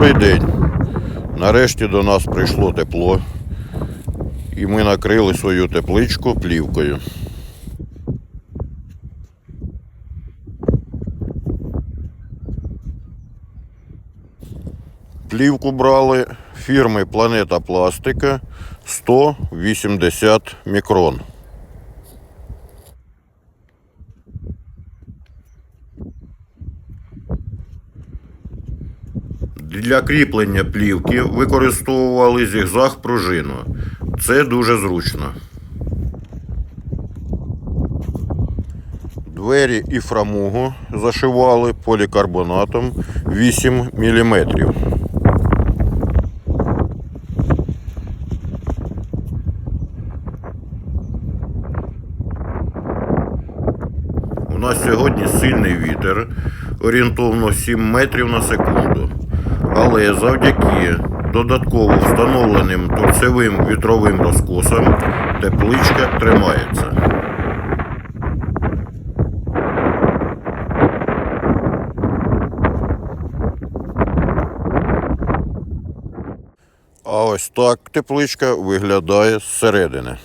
Добрий день. Нарешті до нас прийшло тепло. І ми накрили свою тепличку плівкою. Плівку брали фірми Планета Пластика 180 мікрон. Для кріплення плівки використовували зігзаг пружину. Це дуже зручно. Двері і фрамугу зашивали полікарбонатом 8 мм. У нас сьогодні сильний вітер, орієнтовно 7 метрів на секунду. Але завдяки додатково встановленим торцевим вітровим розкосам тепличка тримається. А ось так тепличка виглядає зсередини.